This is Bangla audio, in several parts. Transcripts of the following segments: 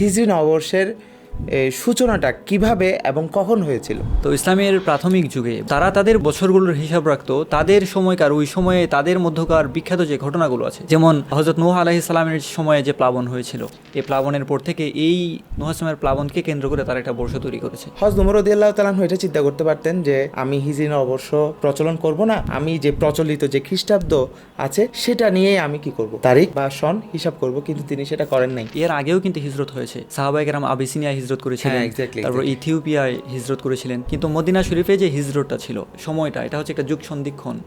হিজরি নববর্ষের এ, সূচনাটা কীভাবে এবং কখন হয়েছিল? তো ইসলামের প্রাথমিক যুগে তারা তাদের বছরগুলোর হিসাব রাখতো তাদের সময়কার ওই সময়ে তাদের মধ্যকার বিখ্যাত যে ঘটনাগুলো আছে যেমন হজরত নূহ আলাহি সালামের সময়ে যে প্লাবন হয়েছিল এই প্লাবনের পর থেকে এই নূহ প্লাবনকে কেন্দ্র করে তারা একটা বর্ষ তৈরি করেছে। হজ নুমরদি আল্লাহ তালান এটা চিন্তা করতে পারতেন যে আমি হিজরি অবশ্য প্রচলন করব না আমি যে প্রচলিত যে খ্রিস্টাব্দ আছে সেটা নিয়ে আমি কি করব? তারিখ বা সন হিসাব করব কিন্তু তিনি সেটা করেন নাই। এর আগেও কিন্তু হিজরত হয়েছে। সাহাবাইকেরাম আবিসিনিয়া হিজরত করেছিলেন হ্যাঁ, তারপর ইথিওপিয়ায় হিজরত করেছিলেন। কিন্তু মদিনা শরীফে যে হিজরতটা ছিল সময়টা এটা হচ্ছে একটা যুগ সন্ধিক্ষণ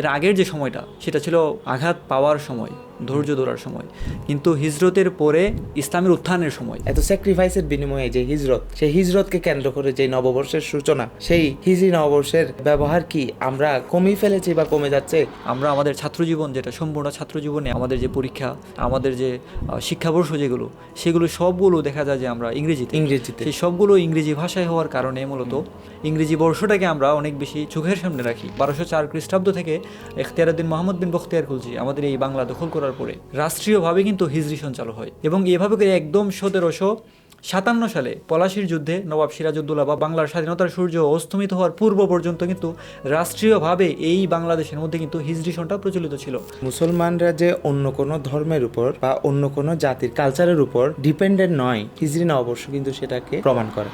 এর আগের যে সময়টা সেটা ছিল আঘাত পাওয়ার সময়। ধৈর্য ধরার সময়। কিন্তু হিজরতের পরে ইসলামের উত্থানের সময়। এত স্যাক্রিফাইসের বিনিময়ে যে হিজরত সেই হিজরতকে কেন্দ্র করে যে নববর্ষের সূচনা সেই হিজরি নববর্ষের ব্যবহার কি আমরা কমিয়ে ফেলেছি বা কমে যাচ্ছে? আমরা আমাদের ছাত্রজীবন যেটা সম্পূর্ণ ছাত্রজীবনে আমাদের যে পরীক্ষা আমাদের যে শিক্ষাবর্ষ যেগুলো সেগুলো সবগুলো দেখা যায় যে আমরা ইংরেজিতে। ইংরেজিতে। সেই সবগুলো ইংরেজি ভাষায় হওয়ার কারণে মূলত ইংরেজি বর্ষটাকে আমরা অনেক বেশি চোখের সামনে রাখি। বারোশো চার খ্রিস্টাব্দ থেকে এখতিয়ারুদ্দিন মোহাম্মদ বিন বখতিয়ার খুলছি আমাদের এই বাংলা দখল করার পরে রাষ্ট্রীয়ভাবে কিন্তু হিজরি সঞ্চালন হয় এবং এভাবে করে একদম সতেরোশো সাতান্ন সালে পলাশির যুদ্ধে নবাব সিরাজউদ্দৌলা বা বাংলার স্বাধীনতার সূর্য অস্তমিত হওয়ার পূর্ব পর্যন্ত কিন্তু রাষ্ট্রীয়ভাবে এই বাংলাদেশের মধ্যে কিন্তু হিজরি সনটা প্রচলিত ছিল। মুসলমানরা যে অন্য কোনো ধর্মের উপর বা অন্য কোনো জাতির কালচারের উপর ডিপেন্ডেন্ট নয়, হিজরি না অবশ্য কিন্তু সেটাকে প্রমাণ করে।